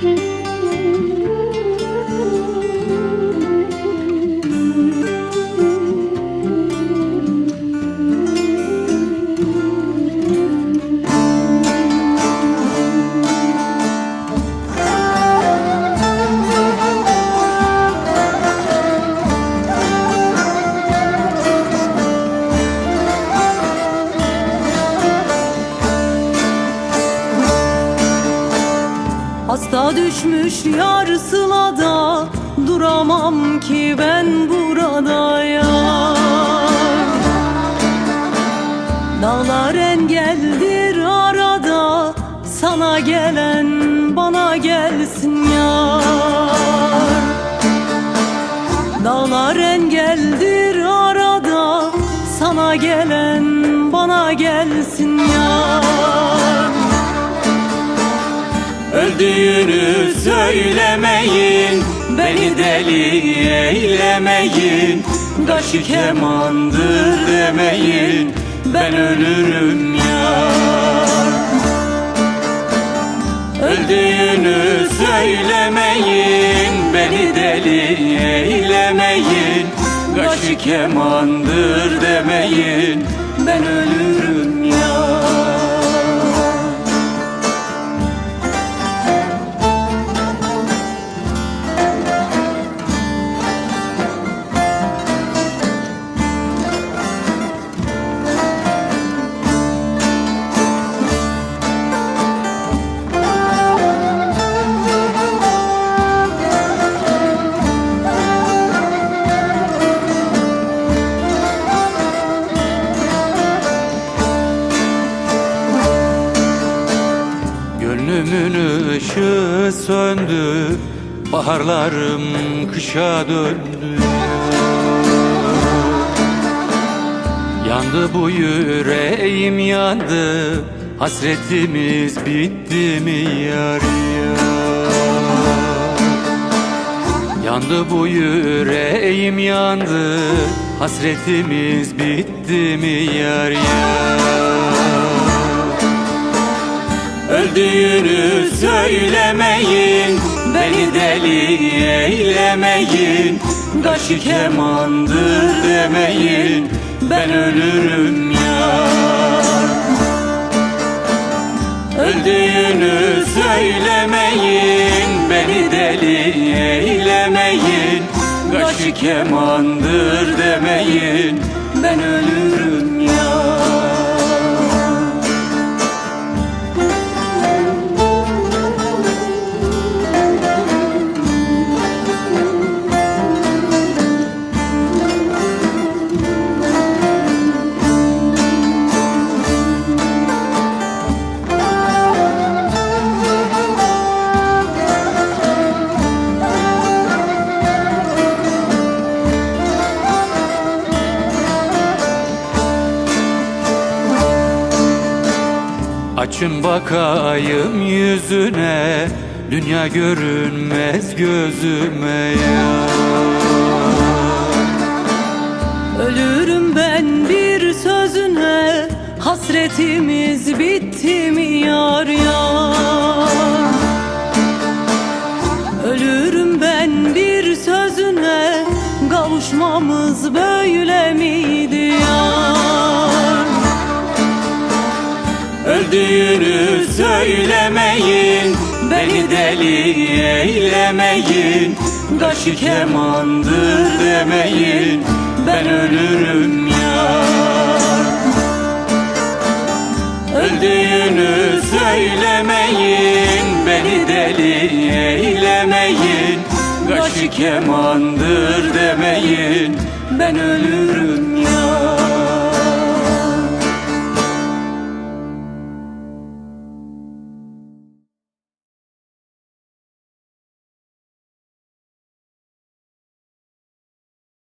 Mm-hmm. Hasta düşmüş yar sılada Duramam ki ben burada ya. Dağlar engeldir arada Sana gelen bana gelsin yar. Dağlar engeldir arada Sana gelen bana gelsin yar Öldüğünü söylemeyin Beni deli eylemeyin Kaşı kemandır demeyin Ben ölürüm ya. Öldüğünü söylemeyin Beni deli eylemeyin Kaşı kemandır demeyin Ben ölürüm söndü Baharlarım kışa döndü. Yandı bu yüreğim yandı Hasretimiz bitti mi yar ya Yandı bu yüreğim yandı Hasretimiz bitti mi yar ya Öldüğünü söylemeyin Beni deli eylemeyin. Kaşı kemandır demeyin Ben ölürüm ya. Öldüğünü söylemeyin Beni deli eylemeyin. Kaşı kemandır demeyin Ben ölürüm Açın bakayım yüzüne Dünya görünmez gözüme ya. Ölürüm ben bir sözüne Hasretimiz bitti mi yar Öldüğünü söylemeyin Beni deli eylemeyin. Kaşı kemandır demeyin Ben ölürüm ya Öldüğünü söylemeyin Beni deli eylemeyin. Kaşı kemandır demeyin Ben ölürüm ya